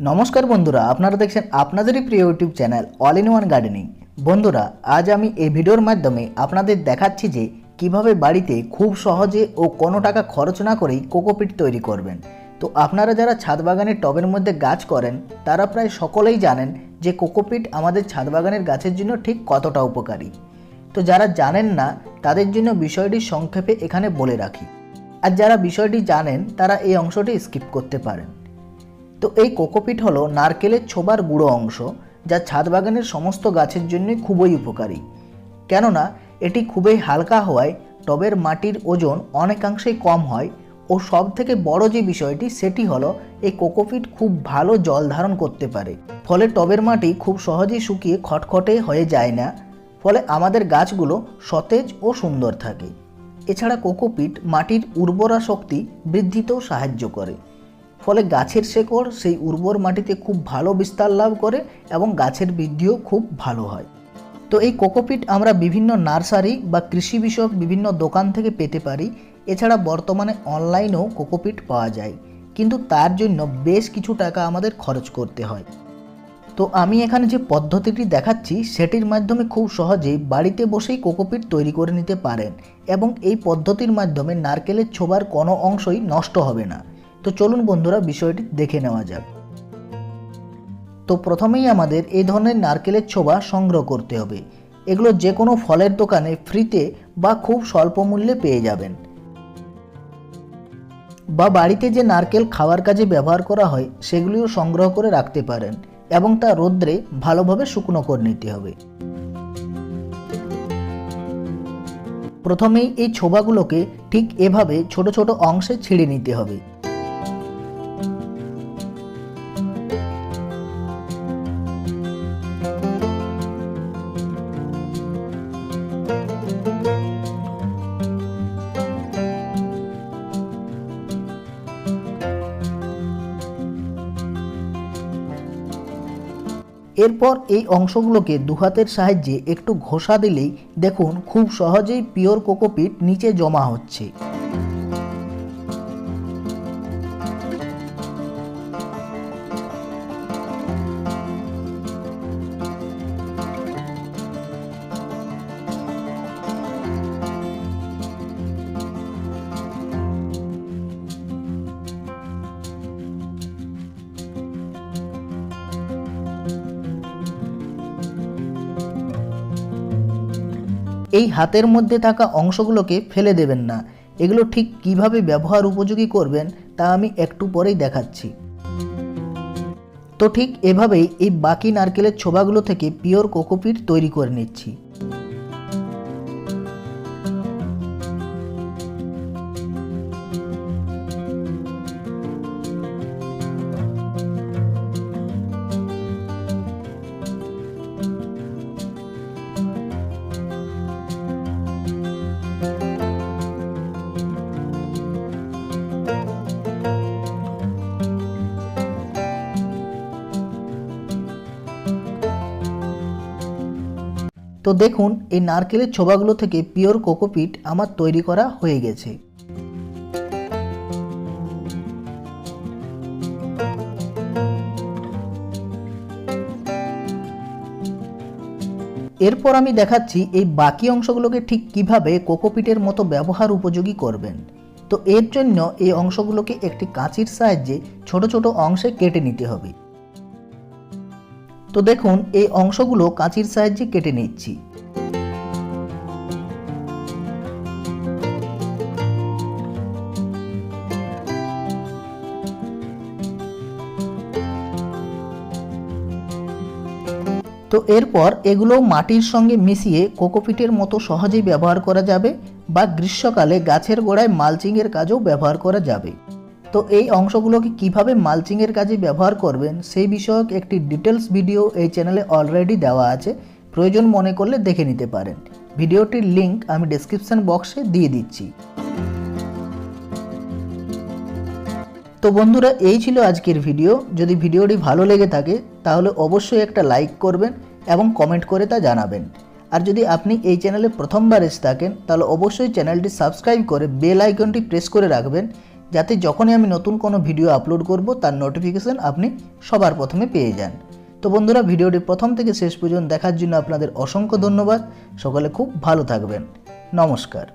নমস্কার বন্ধুরা, আপনারা দেখছেন আপনাদেরই প্রিয় YouTube channel all in one gardening বন্ধুরা, আজ আমি এই ভিডিওর মাধ্যমে আপনাদের দেখাচ্ছি যে কীভাবে বাড়িতে খুব সহজে ও কোনো টাকা খরচ না করেই কোকোপিট তৈরি করবেন। তো আপনারা যারা ছাদ বাগানের টবের মধ্যে গাছ করেন, তারা প্রায় সকলেই জানেন যে কোকোপিট আমাদের ছাদ বাগানের গাছের জন্য ঠিক কতটা উপকারী। তো যারা জানেন না, তাদের জন্য বিষয়টি সংক্ষেপে এখানে বলে রাখি। আর যারা বিষয়টি জানেন, তারা এই অংশটি স্কিপ করতে পারেন। তো এই কোকোপিট হলো নারকেলের ছোবার গুঁড়ো অংশ, যা ছাদ বাগানের সমস্ত গাছের জন্য খুবই উপকারী। কেননা, এটি খুবই হালকা হওয়ায় টবের মাটির ওজন অনেকাংশেই কম হয় ও সব থেকে বড় যে বিষয়টি, সেটি হলো এই কোকোপিট খুব ভালো জল ধারণ করতে পারে। ফলে টবের মাটি খুব সহজেই শুকিয়ে খটখটে হয়ে যায় না, ফলে আমাদের গাছগুলো সতেজ ও সুন্দর থাকে। এছাড়া কোকোপিট মাটির উর্বরা শক্তি বৃদ্ধিতেও সাহায্য করে। ফলে গাছের শেকড় সেই উর্বর মাটিতে খুব ভালো বিস্তার লাভ করে এবং গাছের বৃদ্ধিও খুব ভালো হয়। তো এই কোকোপিট আমরা বিভিন্ন নার্সারি বা কৃষি বিষয়ক বিভিন্ন দোকান থেকে পেতে পারি। এছাড়া বর্তমানে অনলাইনেও কোকোপিট পাওয়া যায়। কিন্তু তার জন্য বেশ কিছু টাকা আমাদের খরচ করতে হয়। তো আমি এখানে যে পদ্ধতিটি দেখাচ্ছি, সেটির মাধ্যমে খুব সহজেই বাড়িতে বসেই কোকোপিট তৈরি করে নিতে পারেন এবং এই পদ্ধতির মাধ্যমে নারকেলের ছোবার কোনো অংশই নষ্ট হবে না। তো চলুন বন্ধুরা বিষয়টি দেখে নেওয়া যাক। তো প্রথমেই আমাদের এই ধরনের নারকেলের ছোবা সংগ্রহ করতে হবে। এগুলো যে কোনো ফলের দোকানে ফ্রিতে বা খুব স্বল্প মূল্যে পেয়ে যাবেন। বা বাড়িতে যে নারকেল খাওয়ার কাজে ব্যবহার করা হয়, সেগুলিও সংগ্রহ করে রাখতে পারেন এবং তা রোদ্রে ভালোভাবে শুকনো করে নিতে হবে। প্রথমেই এই ছোবাগুলোকে ঠিক এভাবে ছোট ছোট অংশে ছিঁড়ে নিতে হবে। এরপর এই অংশগুলোকে দুহাতের সাহায্যে একটু ঘষা দিলেই দেখুন খুব সহজেই পিওর কোকোপিট নিচে জমা হচ্ছে। এই হাতের মধ্যে থাকা অংশগুলোকে ফেলে দেবেন না। এগুলো ঠিক কীভাবে ব্যবহার উপযোগী করবেন তা আমি একটু পরেই দেখাচ্ছি। তো ঠিক এভাবেই এই বাকি নারকেলের ছোবাগুলো থেকে পিওর কোকোপিট তৈরি করে নিচ্ছি। তো দেখুন, এই নারকেলের ছোবাগুলো থেকে পিওর কোকোপিট আমার তৈরি করা হয়ে গেছে। এরপর আমি দেখাচ্ছি এই বাকি অংশগুলোকে ঠিক কীভাবে কোকোপিটের মতো ব্যবহার উপযোগী করবেন। তো এর জন্য এই অংশগুলোকে একটি কাঁচির সাহায্যে ছোট ছোট অংশে কেটে নিতে হবে। তো দেখুন, এই অংশগুলো কাঁচির সাহায্যে কেটে নিচ্ছি। তো এরপর এগুলো মাটির সঙ্গে মিশিয়ে কোকোপিটের মতো সহজেই ব্যবহার করা যাবে বা গ্রীষ্মকালে গাছের গোড়ায় মালচিংয়ের কাজেও ব্যবহার করা যাবে। তো এই অংশগুলোকে কীভাবে মালচিংয়ের কাজে ব্যবহার করবেন সেই বিষয়ক একটি ডিটেলস ভিডিও এই চ্যানেলে অলরেডি দেওয়া আছে। প্রয়োজন মনে করলে দেখে নিতে পারেন। ভিডিওটির লিংক আমি ডেসক্রিপশন বক্সে দিয়ে দিচ্ছি। তো বন্ধুরা, এই ছিল আজকের ভিডিও। যদি ভিডিওটি ভালো লেগে থাকে, তাহলে অবশ্যই একটা লাইক করবেন এবং কমেন্ট করে তা জানাবেন। আর যদি আপনি এই চ্যানেলে প্রথমবার এসে থাকেন, তাহলে অবশ্যই চ্যানেলটি সাবস্ক্রাইব করে বেল আইকনটি প্রেস করে রাখবেন। যাতে যখনই আমি নতুন কোনো ভিডিও আপলোড করব, তার নোটিফিকেশান আপনি সবার প্রথমে পেয়ে যান। তো বন্ধুরা, ভিডিওটি প্রথম থেকে শেষ পর্যন্ত দেখার জন্য আপনাদের অসংখ্য ধন্যবাদ। সকলে খুব ভালো থাকবেন। নমস্কার।